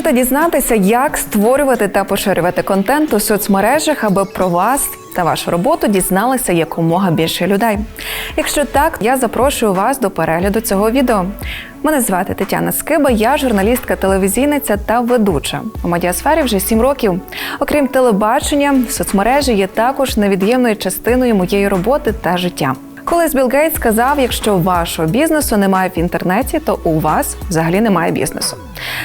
Хочете дізнатися, як створювати та поширювати контент у соцмережах, аби про вас та вашу роботу дізналися якомога більше людей? Якщо так, я запрошую вас до перегляду цього відео. Мене звати Тетяна Скиба, я журналістка, телевізійниця та ведуча у медіасфері вже 7 років. Окрім телебачення, соцмережі є також невід'ємною частиною моєї роботи та життя. Колись Білл Гейтс сказав: якщо вашого бізнесу немає в інтернеті, то у вас взагалі немає бізнесу.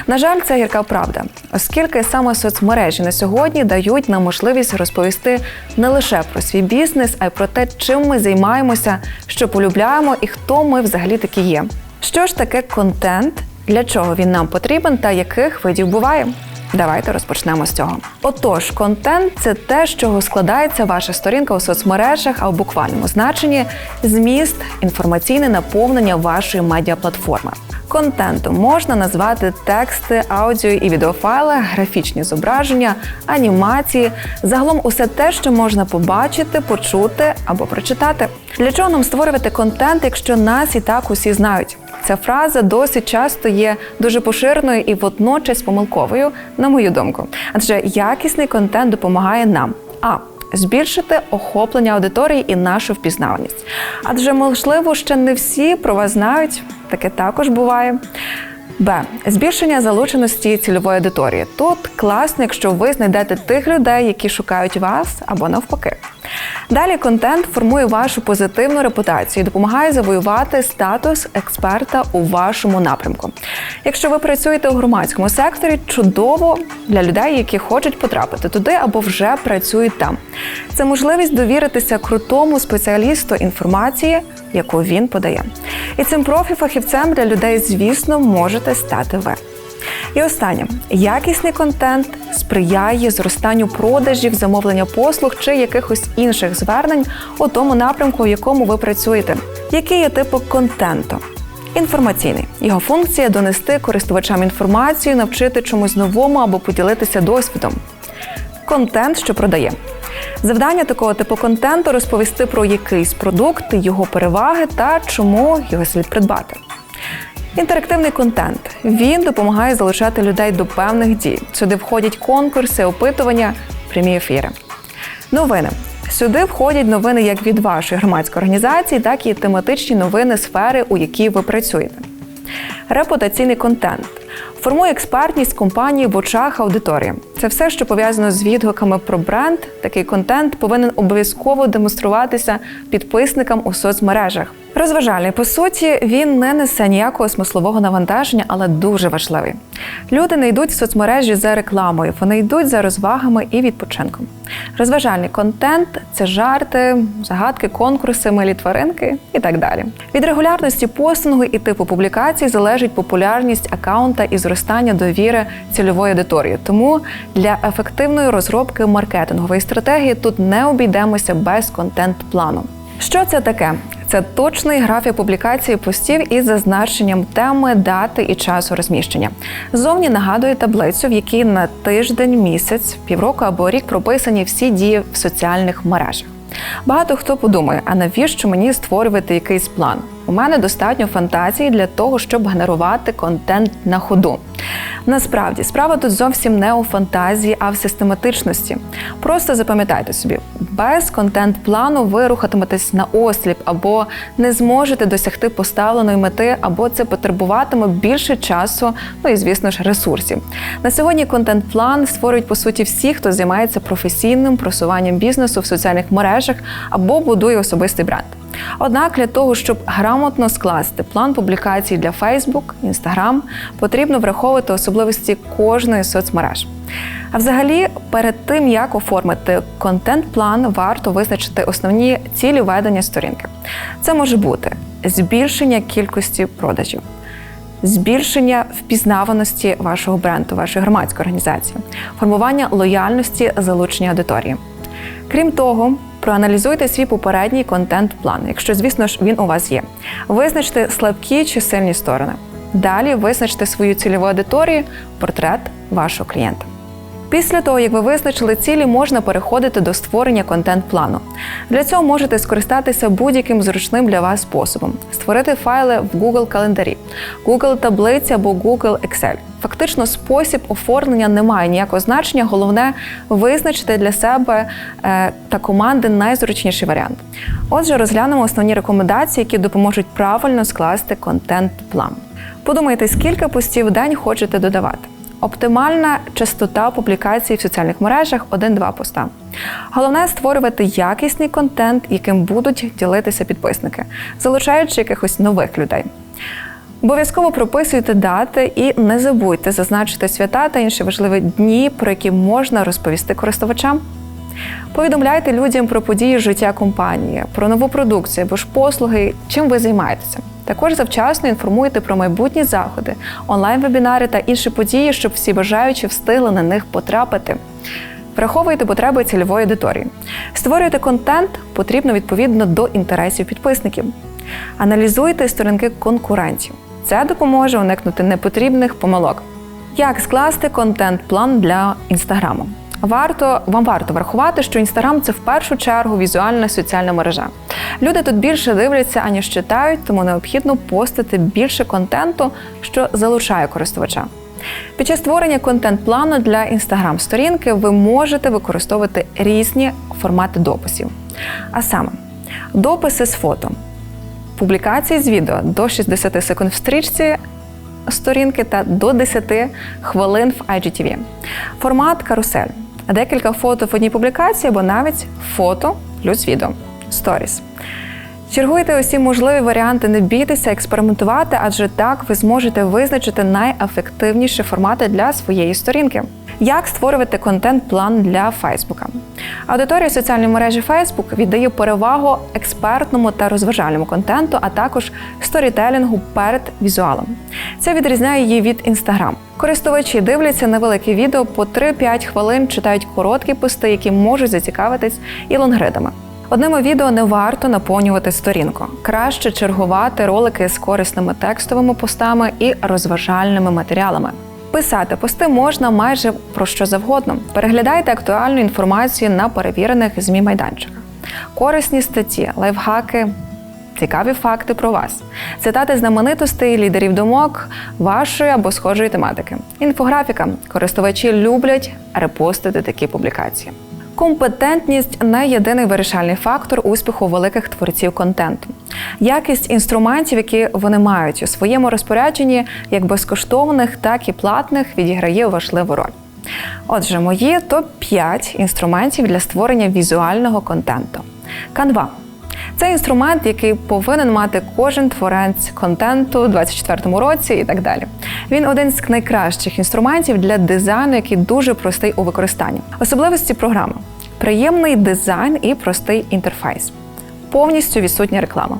На жаль, це гірка правда, оскільки саме соцмережі на сьогодні дають нам можливість розповісти не лише про свій бізнес, а й про те, чим ми займаємося, що полюбляємо і хто ми взагалі такі є. Що ж таке контент, для чого він нам потрібен та яких видів буває? Давайте розпочнемо з цього. Отож, контент це те, з чого складається ваша сторінка у соцмережах, а в буквальному значенні зміст, інформаційне наповнення вашої медіаплатформи. Контентом можна назвати тексти, аудіо і відеофайли, графічні зображення, анімації, загалом усе те, що можна побачити, почути або прочитати. Для чого нам створювати контент, якщо нас і так усі знають? Ця фраза досить часто є дуже поширеною і водночас помилковою, на мою думку. Адже якісний контент допомагає нам а збільшити охоплення аудиторії і нашу впізнаваність. Адже, можливо, ще не всі про вас знають, таке також буває. Б. Збільшення залученості цільової аудиторії. Тут класно, якщо ви знайдете тих людей, які шукають вас або навпаки. Далі контент формує вашу позитивну репутацію і допомагає завоювати статус експерта у вашому напрямку. Якщо ви працюєте у громадському секторі, чудово для людей, які хочуть потрапити туди або вже працюють там. Це можливість довіритися крутому спеціалісту інформації, яку він подає. І цим профі-фахівцем для людей, звісно, можете стати ви. І останнє якісний контент сприяє зростанню продажів, замовлення послуг чи якихось інших звернень у тому напрямку, в якому ви працюєте. Який є типу контенту? Інформаційний його функція донести користувачам інформацію, навчити чомусь новому або поділитися досвідом. Контент, що продає. Завдання такого типу контенту розповісти про якийсь продукт, його переваги та чому його слід придбати. Інтерактивний контент він допомагає залучати людей до певних дій. Сюди входять конкурси, опитування, прямі ефіри. Новини. Сюди входять новини як від вашої громадської організації, так і тематичні новини сфери, у якій ви працюєте. Репутаційний контент формує експертність компанії в очах аудиторії. Це все, що пов'язано з відгуками про бренд. Такий контент повинен обов'язково демонструватися підписникам у соцмережах. Розважальний по суті він не несе ніякого смислового навантаження, але дуже важливий. Люди не йдуть в соцмережі за рекламою, вони йдуть за розвагами і відпочинком. Розважальний контент це жарти, загадки, конкурси, милі тваринки і так далі. Від регулярності постингу і типу публікацій залежить популярність акаунта і зростання довіри цільової аудиторії. Тому для ефективної розробки маркетингової стратегії тут не обійдемося без контент-плану. Що це таке? Це точний графік публікації постів із зазначенням теми, дати і часу розміщення. Зовні нагадує таблицю, в якій на тиждень, місяць, півроку або рік прописані всі дії в соціальних мережах. Багато хто подумає, а навіщо мені створювати якийсь план? У мене достатньо фантазії для того, щоб генерувати контент на ходу. Насправді, справа тут зовсім не у фантазії, а в систематичності. Просто запам'ятайте собі, без контент-плану ви рухатиметесь на осліп або не зможете досягти поставленої мети, або це потребуватиме більше часу, ну і звісно ж ресурсів. На сьогодні контент-план створюють по суті всі, хто займається професійним просуванням бізнесу в соціальних мережах або будує особистий бренд. Однак для того, щоб грамотно скласти план публікацій для Facebook, Instagram, потрібно враховувати особливості кожної соцмереж. А взагалі, перед тим як оформити контент-план, варто визначити основні цілі ведення сторінки. Це може бути збільшення кількості продажів. Збільшення впізнаваності вашого бренду, вашої громадської організації, формування лояльності залучення аудиторії. Крім того, проаналізуйте свій попередній контент-план, якщо, звісно ж, він у вас є. Визначте слабкі чи сильні сторони. Далі визначте свою цільову аудиторію, портрет вашого клієнта. Після того, як ви визначили цілі, можна переходити до створення контент-плану. Для цього можете скористатися будь-яким зручним для вас способом: створити файли в Google календарі, Google таблиці або Google Excel. Фактично, спосіб оформлення не має ніякого значення. Головне визначити для себе е, та команди найзручніший варіант. Отже, розглянемо основні рекомендації, які допоможуть правильно скласти контент-план. Подумайте, скільки постів в день хочете додавати. Оптимальна частота публікацій в соціальних мережах 1-2 поста. Головне створювати якісний контент, яким будуть ділитися підписники, залучаючи якихось нових людей. Обов'язково прописуйте дати і не забудьте зазначити свята та інші важливі дні, про які можна розповісти користувачам. Повідомляйте людям про події життя компанії, про нову продукцію або ж послуги, чим ви займаєтеся. Також завчасно інформуйте про майбутні заходи, онлайн-вебінари та інші події, щоб всі бажаючі встигли на них потрапити. Враховуйте потреби цільової аудиторії. Створюйте контент потрібно відповідно до інтересів підписників. Аналізуйте сторінки конкурентів. Це допоможе уникнути непотрібних помилок. Як скласти контент-план для інстаграму? Варто вам варто врахувати, що інстаграм це в першу чергу візуальна соціальна мережа. Люди тут більше дивляться, аніж читають, тому необхідно постити більше контенту, що залучає користувача. Під час створення контент-плану для інстаграм-сторінки ви можете використовувати різні формати дописів. А саме, дописи з фото, публікації з відео до 60 секунд в стрічці сторінки та до 10 хвилин в IGTV. Формат карусель. Декілька фото в одній публікації або навіть фото плюс відео. Сторіс. Чергуйте усі можливі варіанти, не бійтеся експериментувати, адже так ви зможете визначити найефективніші формати для своєї сторінки. Як створювати контент-план для Фейсбука? Аудиторія соціальної мережі Facebook віддає перевагу експертному та розважальному контенту, а також сторітелінгу перед візуалом. Це відрізняє її від Instagram. Користувачі дивляться невеликі відео по 3-5 хвилин, читають короткі пости, які можуть зацікавитись і лонгридами. Одними відео не варто наповнювати сторінку. Краще чергувати ролики з корисними текстовими постами і розважальними матеріалами. Писати пости можна майже про що завгодно. Переглядайте актуальну інформацію на перевірених змі майданчиках. Корисні статті, лайфхаки, цікаві факти про вас, цитати знаменитостей, лідерів думок, вашої або схожої тематики. Інфографіка. Користувачі люблять репостити такі публікації. Компетентність не єдиний вирішальний фактор успіху великих творців контенту. Якість інструментів, які вони мають у своєму розпорядженні, як безкоштовних, так і платних, відіграє важливу роль. Отже, мої топ 5 інструментів для створення візуального контенту. Canva – це інструмент, який повинен мати кожен творець контенту у 2024 році і так далі. Він один з найкращих інструментів для дизайну, який дуже простий у використанні. Особливості програми приємний дизайн і простий інтерфейс, повністю відсутня реклама,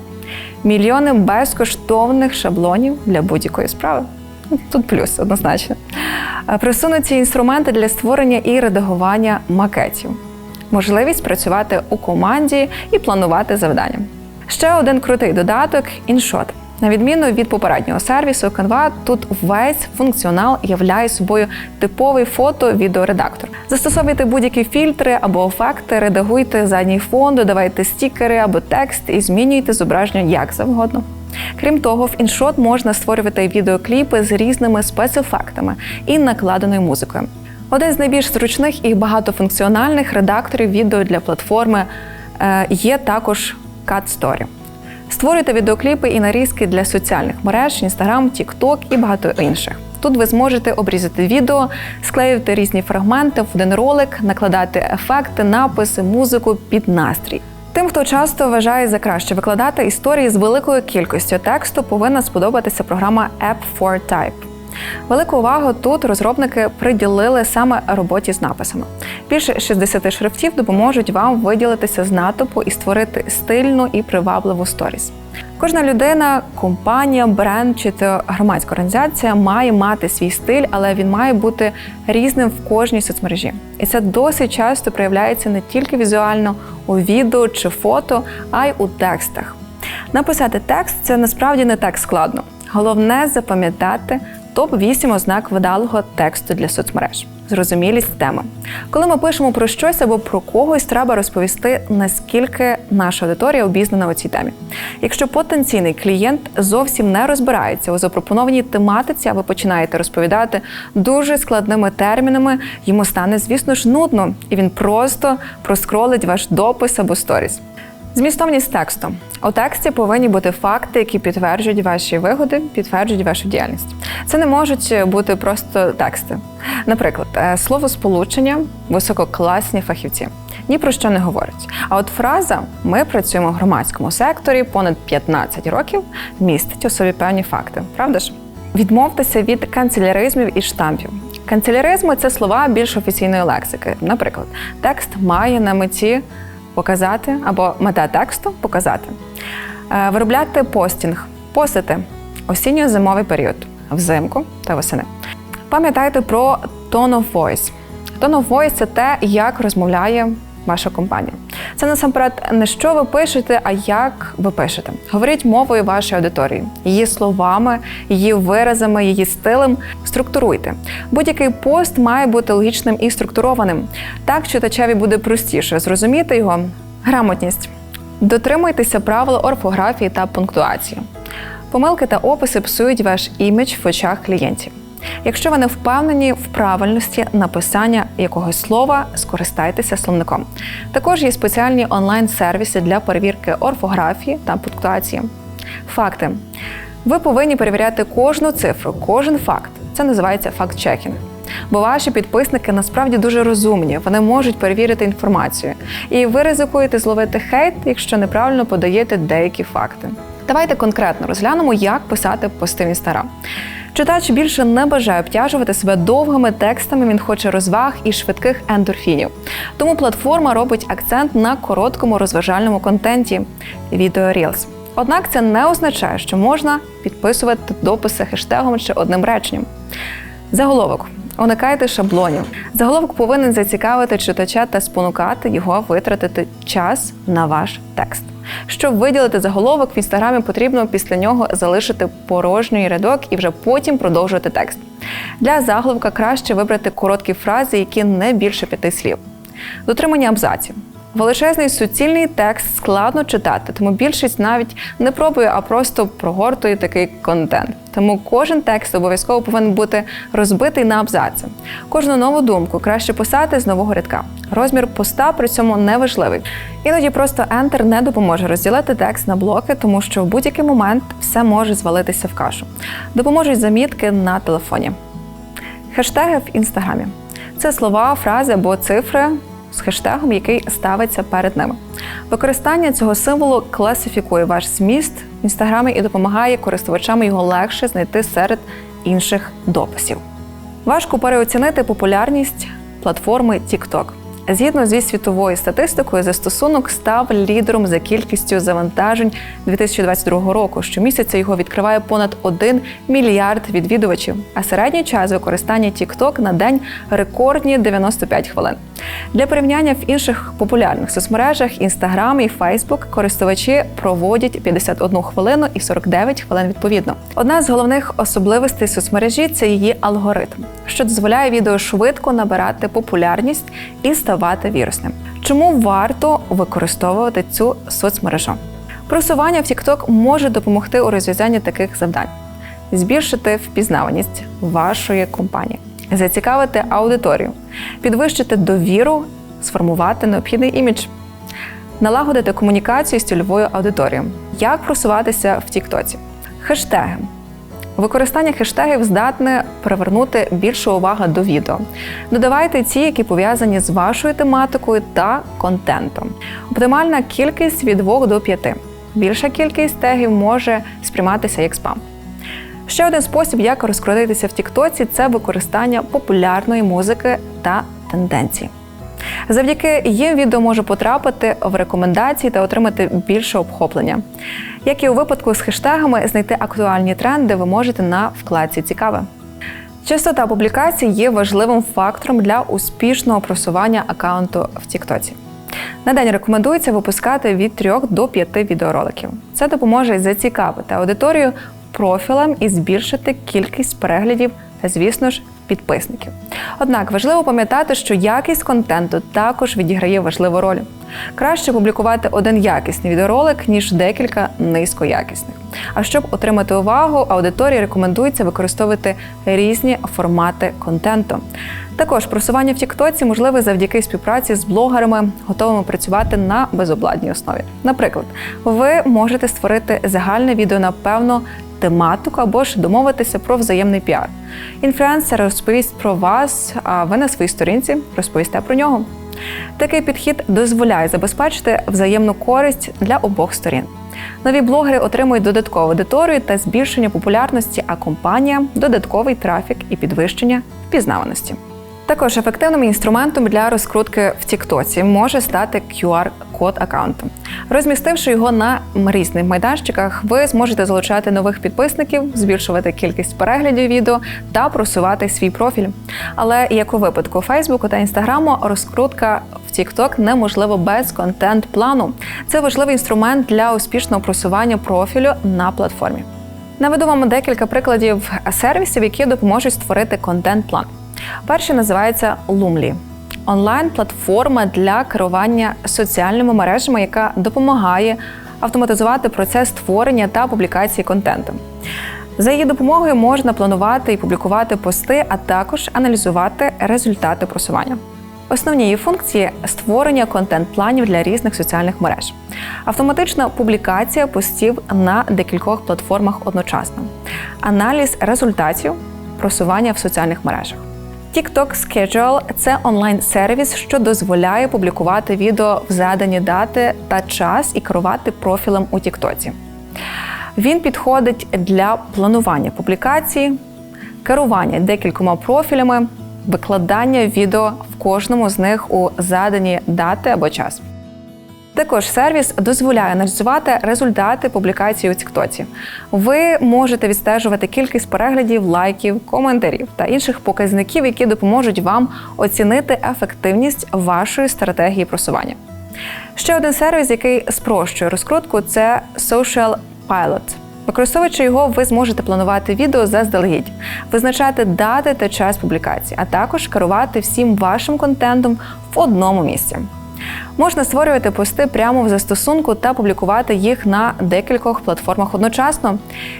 мільйони безкоштовних шаблонів для будь-якої справи. Тут плюс однозначно. Присунуті інструменти для створення і редагування макетів, можливість працювати у команді і планувати завдання. Ще один крутий додаток InShot. На відміну від попереднього сервісу, Canva тут весь функціонал являє собою типовий фото-відеоредактор. Застосовуйте будь-які фільтри або ефекти, редагуйте задній фон, додавайте стікери або текст і змінюйте зображення як завгодно. Крім того, в InShot можна створювати відеокліпи з різними спецефектами і накладеною музикою. Один з найбільш зручних і багатофункціональних редакторів відео для платформи е, є також Cut. Створюйте відеокліпи і нарізки для соціальних мереж, Instagram, TikTok і багато інших. Тут ви зможете обрізати відео, склеювати різні фрагменти в один ролик, накладати ефекти, написи, музику під настрій. Тим, хто часто вважає за краще викладати історії з великою кількістю тексту, повинна сподобатися програма App4Type. Велику увагу тут розробники приділили саме роботі з написами. Більше 60 шрифтів допоможуть вам виділитися з натовпу і створити стильну і привабливу сторіс. Кожна людина, компанія, бренд чи то громадська організація має мати свій стиль, але він має бути різним в кожній соцмережі. І це досить часто проявляється не тільки візуально у відео чи фото, а й у текстах. Написати текст це насправді не так складно. Головне запам'ятати топ 8 ознак видалого тексту для соцмереж. зрозумілість теми. Коли ми пишемо про щось або про когось, треба розповісти, наскільки наша аудиторія обізнана у цій темі. Якщо потенційний клієнт зовсім не розбирається у запропонованій тематиці, а ви починаєте розповідати дуже складними термінами, йому стане, звісно ж, нудно, і він просто проскролить ваш допис або сторіс. Змістовність тексту у тексті повинні бути факти, які підтверджують ваші вигоди, підтверджують вашу діяльність. Це не можуть бути просто тексти. Наприклад, е, слово сполучення висококласні фахівці ні про що не говорить. А от фраза Ми працюємо в громадському секторі понад 15 років містить у собі певні факти, правда ж? Відмовтеся від канцеляризмів і штампів. Канцеляризми це слова більш офіційної лексики. Наприклад, текст має на меті показати або мета тексту показати. Е, Виробляти постінг, постити осінньо-зимовий період взимку та восени. Пам'ятайте про tone of voice. Tone of voice – це те, як розмовляє ваша компанія. Це насамперед не що ви пишете, а як ви пишете. Говоріть мовою вашої аудиторії, її словами, її виразами, її стилем. Структуруйте. Будь-який пост має бути логічним і структурованим. Так читачеві буде простіше зрозуміти його. Грамотність. Дотримуйтеся правил орфографії та пунктуації. Помилки та описи псують ваш імідж в очах клієнтів. Якщо ви не впевнені в правильності написання якогось слова, скористайтеся словником. Також є спеціальні онлайн-сервіси для перевірки орфографії та пунктуації. Факти. Ви повинні перевіряти кожну цифру, кожен факт. Це називається факт-чекінг. Бо ваші підписники насправді дуже розумні, вони можуть перевірити інформацію. І ви ризикуєте зловити хейт, якщо неправильно подаєте деякі факти. Давайте конкретно розглянемо, як писати пости в Інстаграм. Читач більше не бажає обтяжувати себе довгими текстами. Він хоче розваг і швидких ендорфінів. Тому платформа робить акцент на короткому розважальному контенті відео Reels. Однак це не означає, що можна підписувати дописи хештегом чи одним реченням. Заголовок. Уникайте шаблонів. Заголовок повинен зацікавити читача та спонукати його витратити час на ваш текст. Щоб виділити заголовок в інстаграмі, потрібно після нього залишити порожній рядок і вже потім продовжувати текст. Для заголовка краще вибрати короткі фрази, які не більше п'яти слів. Дотримання абзаців. Величезний суцільний текст складно читати, тому більшість навіть не пробує, а просто прогортує такий контент. Тому кожен текст обов'язково повинен бути розбитий на абзаци. Кожну нову думку краще писати з нового рядка. Розмір поста при цьому не важливий. Іноді просто Enter не допоможе розділити текст на блоки, тому що в будь-який момент все може звалитися в кашу. Допоможуть замітки на телефоні. Хештеги в інстаграмі це слова, фрази або цифри з хештегом, який ставиться перед ними. Використання цього символу класифікує ваш зміст в інстаграмі і допомагає користувачам його легше знайти серед інших дописів. Важко переоцінити популярність платформи TikTok. Згідно зі світовою статистикою, застосунок став лідером за кількістю завантажень 2022 року. Щомісяця його відкриває понад 1 мільярд відвідувачів, а середній час використання TikTok на день рекордні 95 хвилин. Для порівняння в інших популярних соцмережах Instagram і Facebook користувачі проводять 51 хвилину і 49 хвилин відповідно. Одна з головних особливостей соцмережі це її алгоритм, що дозволяє відео швидко набирати популярність і ставати вірусним. Чому варто використовувати цю соцмережу? Просування в TikTok може допомогти у розв'язанні таких завдань: збільшити впізнаваність вашої компанії, зацікавити аудиторію, підвищити довіру, сформувати необхідний імідж, налагодити комунікацію з цільовою аудиторією. Як просуватися в Тіктоці? Хештеги. Використання хештегів здатне привернути більшу увагу до відео. Додавайте ті, які пов'язані з вашою тематикою та контентом. Оптимальна кількість від 2 до 5. Більша кількість тегів може сприйматися як спам. Ще один спосіб, як розкрутитися в Тіктоці, це використання популярної музики та тенденцій. Завдяки їм відео може потрапити в рекомендації та отримати більше обхоплення. Як і у випадку з хештегами, знайти актуальні тренди ви можете на вкладці Цікаве. Частота публікацій є важливим фактором для успішного просування аккаунту в Тіктоці. На день рекомендується випускати від 3 до 5 відеороликів. Це допоможе зацікавити аудиторію профілем і збільшити кількість переглядів звісно ж, підписників. Однак важливо пам'ятати, що якість контенту також відіграє важливу роль. Краще публікувати один якісний відеоролик, ніж декілька низькоякісних. А щоб отримати увагу, аудиторії рекомендується використовувати різні формати контенту. Також просування в Тіктоці можливе завдяки співпраці з блогерами, готовими працювати на безобладній основі. Наприклад, ви можете створити загальне відео на певну тематику або ж домовитися про взаємний піар. Інфлюенсер розповість про вас, а ви на своїй сторінці розповісте про нього. Такий підхід дозволяє забезпечити взаємну користь для обох сторін. Нові блогери отримують додаткову аудиторію та збільшення популярності, а компанія додатковий трафік і підвищення впізнаваності. Також ефективним інструментом для розкрутки в Тіктоці може стати QR-код аккаунту. Розмістивши його на різних майданчиках, ви зможете залучати нових підписників, збільшувати кількість переглядів відео та просувати свій профіль. Але як у випадку Фейсбуку та Інстаграму, розкрутка в TikTok неможливо без контент-плану. Це важливий інструмент для успішного просування профілю на платформі. Наведу вам декілька прикладів сервісів, які допоможуть створити контент-план. Перший називається Loomly – онлайн-платформа для керування соціальними мережами, яка допомагає автоматизувати процес створення та публікації контенту. За її допомогою можна планувати і публікувати пости, а також аналізувати результати просування. Основні її функції створення контент-планів для різних соціальних мереж, автоматична публікація постів на декількох платформах одночасно, аналіз результатів просування в соціальних мережах. TikTok Schedule – це онлайн-сервіс, що дозволяє публікувати відео в задані дати та час і керувати профілем у TikTok. Він підходить для планування публікацій, керування декількома профілями, викладання відео в кожному з них у задані дати або час. Також сервіс дозволяє аналізувати результати публікації у Тіктоці. Ви можете відстежувати кількість переглядів, лайків, коментарів та інших показників, які допоможуть вам оцінити ефективність вашої стратегії просування. Ще один сервіс, який спрощує розкрутку, це Social Pilot. Використовуючи його, ви зможете планувати відео заздалегідь, визначати дати та час публікації, а також керувати всім вашим контентом в одному місці. Можна створювати пости прямо в застосунку та публікувати їх на декількох платформах одночасно.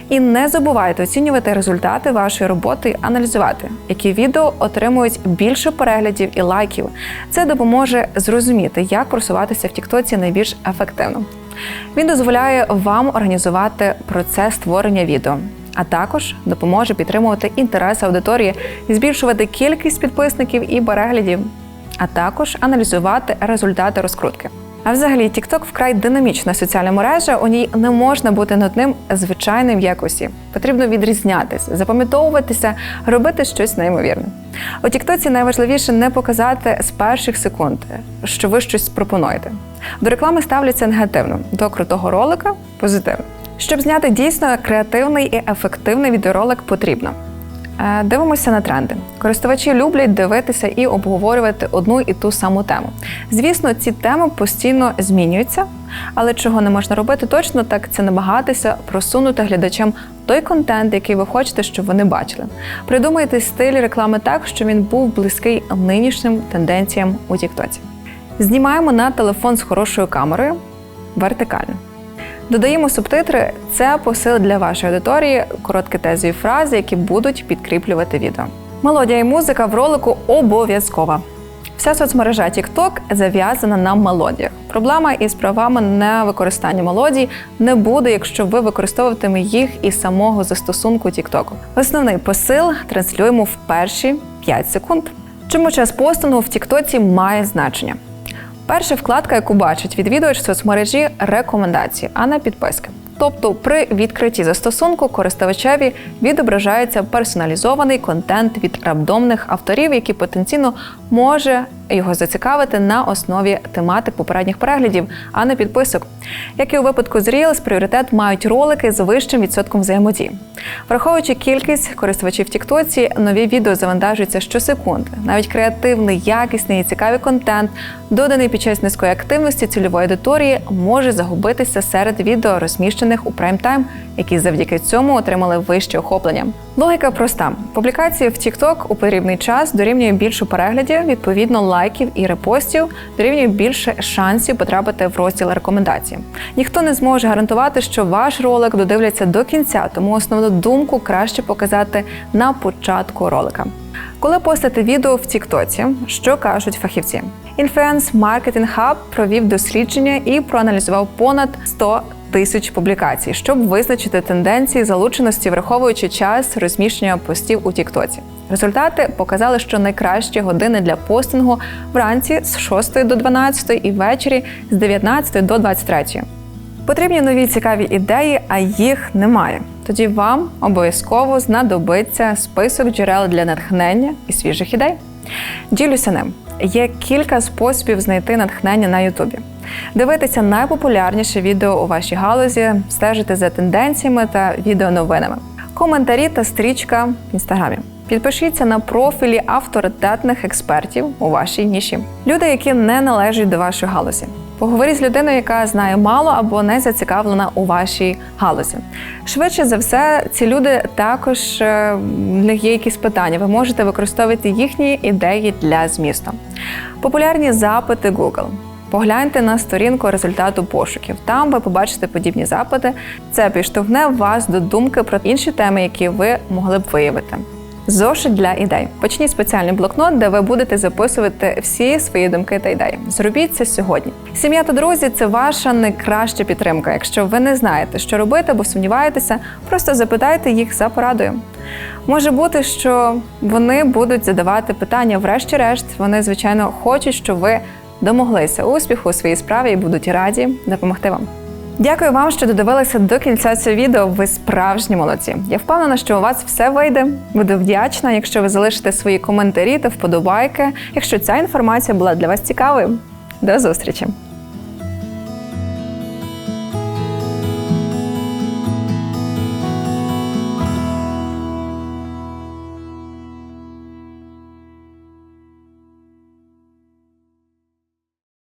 І не забувайте оцінювати результати вашої роботи аналізувати, які відео отримують більше переглядів і лайків. Це допоможе зрозуміти, як просуватися в Тіктоці найбільш ефективно. Він дозволяє вам організувати процес створення відео. А також допоможе підтримувати інтерес аудиторії збільшувати кількість підписників і переглядів а також аналізувати результати розкрутки. А взагалі, TikTok вкрай динамічна соціальна мережа. У ній не можна бути над ним звичайним якості. Потрібно відрізнятися, запам'ятовуватися, робити щось неймовірне. У Тіктоці найважливіше не показати з перших секунд, що ви щось пропонуєте. До реклами ставляться негативно, до крутого ролика позитивно. Щоб зняти дійсно креативний і ефективний відеоролик, потрібно дивимося на тренди. Користувачі люблять дивитися і обговорювати одну і ту саму тему. Звісно, ці теми постійно змінюються, але чого не можна робити точно, так це намагатися просунути глядачам той контент, який ви хочете, щоб вони бачили. Придумайте стиль реклами так, щоб він був близький нинішнім тенденціям у Тіктоці. Знімаємо на телефон з хорошою камерою вертикально. Додаємо субтитри. Це посил для вашої аудиторії, короткі тези фрази, які будуть підкріплювати відео. Мелодія і музика в ролику обов'язкова. Вся соцмережа TikTok зав'язана на мелодіях. Проблема із правами на використання мелодій не буде, якщо ви використовуватиме їх із самого застосунку TikTok. Основний посил транслюємо в перші 5 секунд. Чому час постингу в Тіктоці має значення? Перша вкладка, яку бачить відвідувач соцмережі рекомендації, а не підписки. Тобто при відкритті застосунку користувачеві відображається персоналізований контент від рандомних авторів, який потенційно може його зацікавити на основі тематик попередніх переглядів, а не підписок. Як і у випадку з Reels, пріоритет мають ролики з вищим відсотком взаємодії. Враховуючи кількість користувачів Тіктоці, нові відео завантажуються щосекунди. Навіть креативний, якісний і цікавий контент, доданий під час низької активності цільової аудиторії, може загубитися серед відео, розміщених у прайм-тайм, які завдяки цьому отримали вище охоплення. Логіка проста: публікації в TikTok у потрібний час дорівнює більше переглядів, відповідно лайків і репостів, дорівнює більше шансів потрапити в розділ рекомендацій. Ніхто не зможе гарантувати, що ваш ролик додивляться до кінця, тому основну думку краще показати на початку ролика. Коли постати відео в Тіктоці, що кажуть фахівці? Інфлюенс Marketing Hub провів дослідження і проаналізував понад 100 тисяч публікацій, щоб визначити тенденції залученості, враховуючи час розміщення постів у Тіктоці. Результати показали, що найкращі години для постингу вранці з 6 до 12 і ввечері з 19 до 23. Потрібні нові цікаві ідеї, а їх немає. Тоді вам обов'язково знадобиться список джерел для натхнення і свіжих ідей. Ділюся ним. Є кілька способів знайти натхнення на Ютубі. Дивитися найпопулярніше відео у вашій галузі, стежити за тенденціями та відеоновинами, коментарі та стрічка в інстаграмі. Підпишіться на профілі авторитетних експертів у вашій ніші. Люди, які не належать до вашої галузі. Поговоріть з людиною, яка знає мало або не зацікавлена у вашій галузі. Швидше за все, ці люди також е, в них є якісь питання. Ви можете використовувати їхні ідеї для змісту. Популярні запити Google. Погляньте на сторінку результату пошуків. Там ви побачите подібні запити. Це підштовхне вас до думки про інші теми, які ви могли б виявити. Зошит для ідей. Почніть спеціальний блокнот, де ви будете записувати всі свої думки та ідеї. Зробіть це сьогодні. Сім'я та друзі це ваша найкраща підтримка. Якщо ви не знаєте, що робити або сумніваєтеся, просто запитайте їх за порадою. Може бути, що вони будуть задавати питання, врешті-решт, вони, звичайно, хочуть, щоб ви домоглися успіху у своїй справі і будуть раді допомогти вам. Дякую вам, що додивилися до кінця цього відео. Ви справжні молодці. Я впевнена, що у вас все вийде. Буду вдячна, якщо ви залишите свої коментарі та вподобайки, якщо ця інформація була для вас цікавою. До зустрічі!